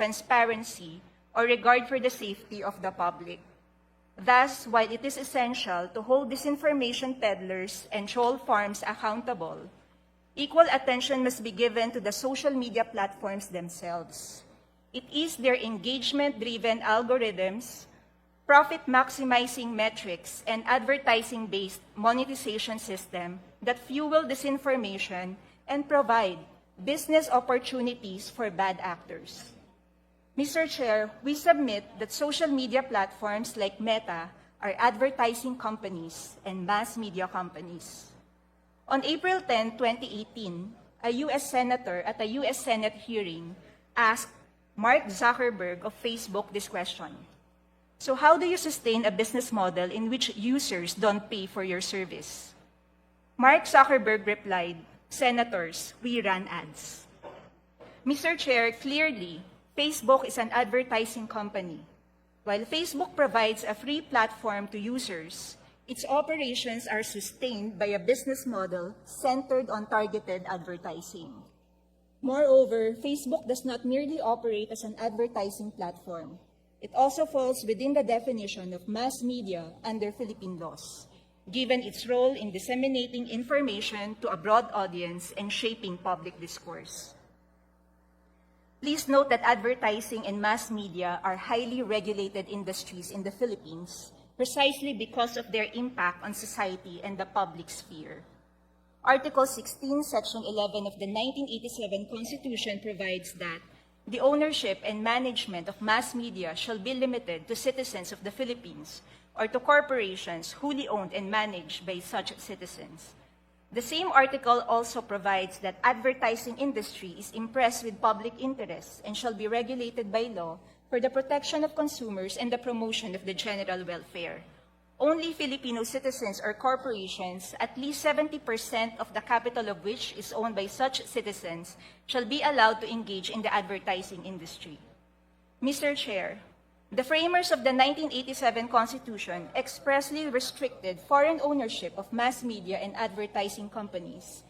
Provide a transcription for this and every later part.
transparency, or regard for the safety of the public. Thus, while it is essential to hold disinformation peddlers and troll farms accountable, equal attention must be given to the social media platforms themselves. It is their engagement-driven algorithms, profit-maximizing metrics, and advertising-based monetization system that fuel disinformation and provide business opportunities for bad actors. Mr. Chair, we submit that social media platforms like Meta are advertising companies and mass media companies. On April 10, 2018, a U.S. Senator at a U.S. Senate hearing asked Mark Zuckerberg of Facebook this question. So how do you sustain a business model in which users don't pay for your service? Mark Zuckerberg replied, Senators, we run ads. Mr. Chair, clearly, Facebook is an advertising company. While Facebook provides a free platform to users, its operations are sustained by a business model centered on targeted advertising. Moreover, Facebook does not merely operate as an advertising platform. It also falls within the definition of mass media under Philippine laws, given its role in disseminating information to a broad audience and shaping public discourse. Please note that advertising and mass media are highly regulated industries in the Philippines precisely because of their impact on society and the public sphere. Article 16, Section 11 of the 1987 Constitution provides that the ownership and management of mass media shall be limited to citizens of the Philippines or to corporations wholly owned and managed by such citizens. The same article also provides that advertising industry is impressed with public interest and shall be regulated by law for the protection of consumers and the promotion of the general welfare. Only Filipino citizens or corporations, at least 70% of the capital of which is owned by such citizens, shall be allowed to engage in the advertising industry. Mr. Chair, the framers of the 1987 Constitution expressly restricted foreign ownership of mass media and advertising companies.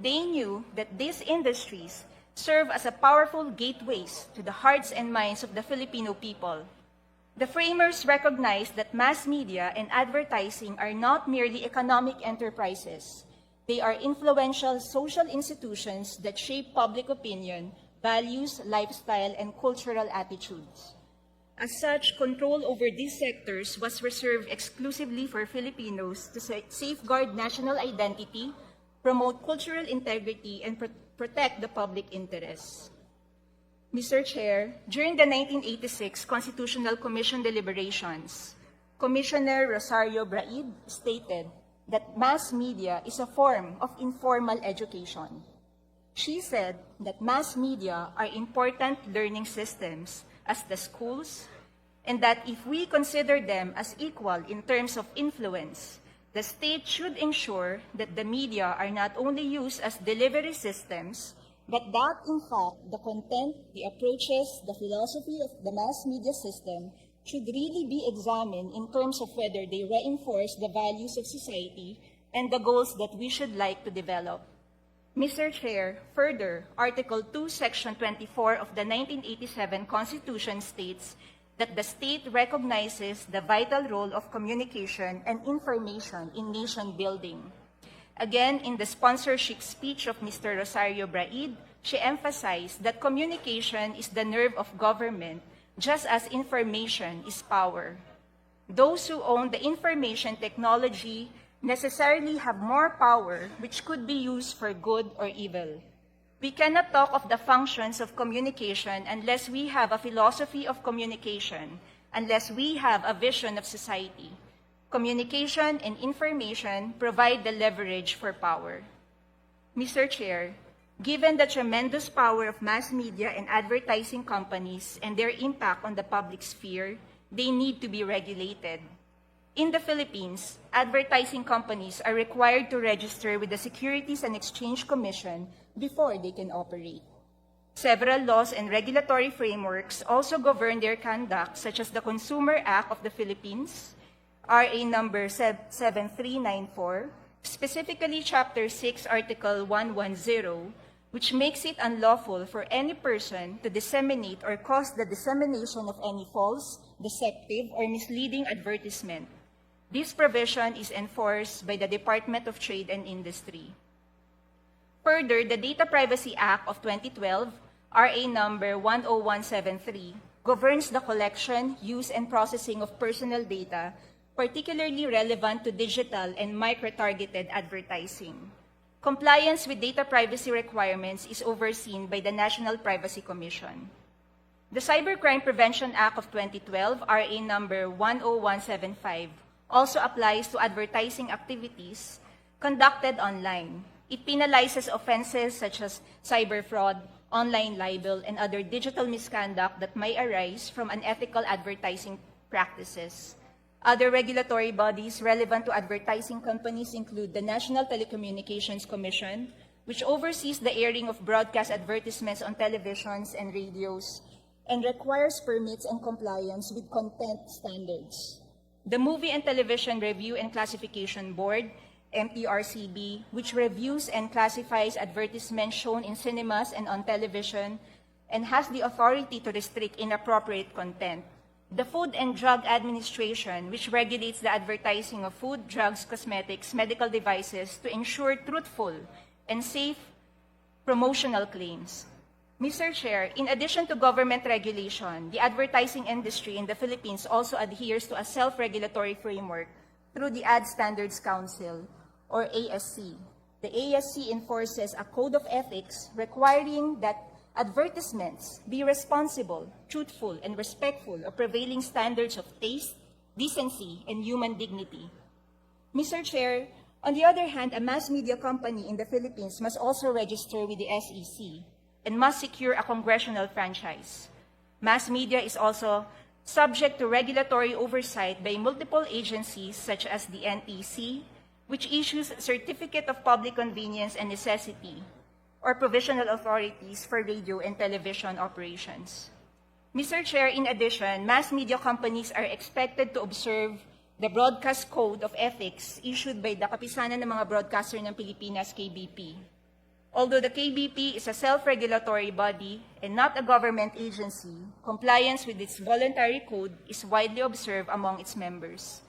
They knew that these industries serve as a powerful gateways to the hearts and minds of the Filipino people. The framers recognized that mass media and advertising are not merely economic enterprises. They are influential social institutions that shape public opinion, values, lifestyle, and cultural attitudes. As such, control over these sectors was reserved exclusively for Filipinos to safeguard national identity, promote cultural integrity, and pro- protect the public interest. Mr. Chair, during the 1986 Constitutional Commission deliberations, Commissioner Rosario Braid stated that mass media is a form of informal education. She said that mass media are important learning systems as the schools, and that if we consider them as equal in terms of influence, the state should ensure that the media are not only used as delivery systems, but that in fact the content, the approaches, the philosophy of the mass media system should really be examined in terms of whether they reinforce the values of society and the goals that we should like to develop. Mr. Chair, further, Article 2, Section 24 of the 1987 Constitution states that the state recognizes the vital role of communication and information in nation building. Again, in the sponsorship speech of Mr. Rosario Braid, she emphasized that communication is the nerve of government, just as information is power. Those who own the information technology necessarily have more power, which could be used for good or evil. We cannot talk of the functions of communication unless we have a philosophy of communication, unless we have a vision of society. Communication and information provide the leverage for power. Mr. Chair, given the tremendous power of mass media and advertising companies and their impact on the public sphere, they need to be regulated. In the Philippines, advertising companies are required to register with the Securities and Exchange Commission before they can operate. Several laws and regulatory frameworks also govern their conduct, such as the Consumer Act of the Philippines, RA number 7394, specifically Chapter 6, Article 110, which makes it unlawful for any person to disseminate or cause the dissemination of any false, deceptive, or misleading advertisement. This provision is enforced by the Department of Trade and Industry. Further, the Data Privacy Act of 2012, RA number 10173, governs the collection, use, and processing of personal data, particularly relevant to digital and micro-targeted advertising. Compliance with data privacy requirements is overseen by the National Privacy Commission. The Cybercrime Prevention Act of 2012, RA number 10175, also applies to advertising activities conducted online. It penalizes offenses such as cyber fraud, online libel, and other digital misconduct that may arise from unethical advertising practices. Other regulatory bodies relevant to advertising companies include the National Telecommunications Commission, which oversees the airing of broadcast advertisements on televisions and radios and requires permits and compliance with content standards. The Movie and Television Review and Classification Board, MPRCB, which reviews and classifies advertisements shown in cinemas and on television and has the authority to restrict inappropriate content. The Food and Drug Administration, which regulates the advertising of food, drugs, cosmetics, medical devices to ensure truthful and safe promotional claims. Mr. Chair, in addition to government regulation, the advertising industry in the Philippines also adheres to a self-regulatory framework through the Ad Standards Council, or ASC. The ASC enforces a code of ethics requiring that advertisements be responsible, truthful, and respectful of prevailing standards of taste, decency, and human dignity. Mr. Chair, on the other hand, a mass media company in the Philippines must also register with the SEC and must secure a congressional franchise. Mass media is also subject to regulatory oversight by multiple agencies such as the NTC, which issues Certificate of Public Convenience and Necessity, or provisional authorities for radio and television operations. Mr. Chair, in addition, mass media companies are expected to observe the Broadcast Code of Ethics issued by the Kapisanan ng mga Broadcaster ng Pilipinas, KBP. Although the KBP is a self-regulatory body and not a government agency, compliance with its voluntary code is widely observed among its members.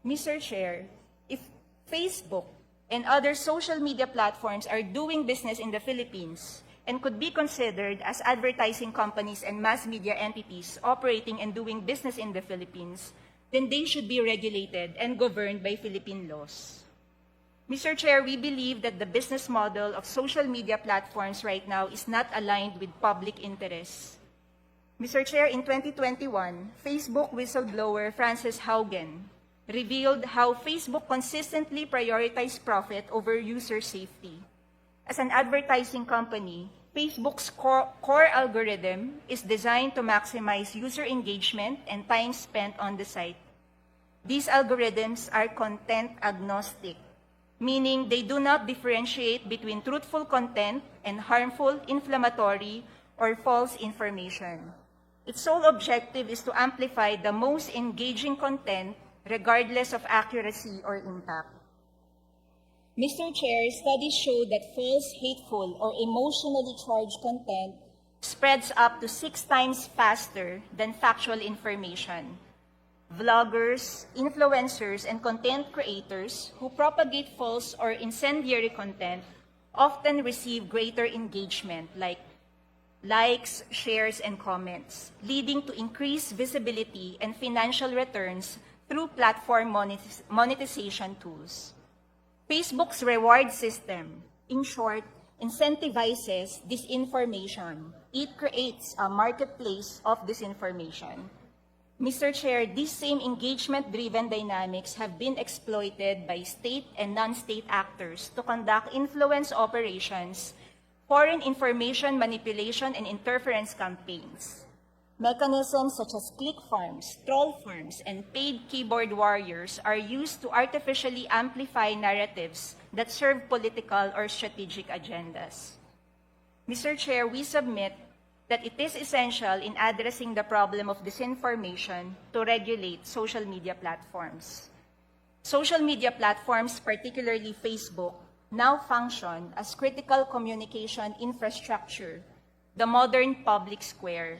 Mr. Chair, if Facebook and other social media platforms are doing business in the Philippines and could be considered as advertising companies and mass media entities operating and doing business in the Philippines, then they should be regulated and governed by Philippine laws. Mr. Chair, we believe that the business model of social media platforms right now is not aligned with public interests. Mr. Chair, in 2021, Facebook whistleblower Frances Haugen revealed how Facebook consistently prioritized profit over user safety. As an advertising company, Facebook's core, core, algorithm is designed to maximize user engagement and time spent on the site. These algorithms are content agnostic, meaning they do not differentiate between truthful content and harmful, inflammatory, or false information. Its sole objective is to amplify the most engaging content regardless of accuracy or impact. Mr. Chair, studies show that false, hateful, or emotionally charged content spreads up to six times faster than factual information. Vloggers, influencers, and content creators who propagate false or incendiary content often receive greater engagement, like likes, shares, and comments, leading to increased visibility and financial returns through platform monetization tools. Facebook's reward system, in short, incentivizes disinformation. It creates a marketplace of disinformation Mr. Chair, these same engagement-driven dynamics have been exploited by state and non-state actors to conduct influence operations, foreign information manipulation and interference campaigns. Mechanisms such as click farms, troll farms, and paid keyboard warriors are used to artificially amplify narratives that serve political or strategic agendas. Mr. Chair, we submit that it is essential in addressing the problem of disinformation to regulate social media platforms. Social media platforms, particularly Facebook, now function as critical communication infrastructure, the modern public square,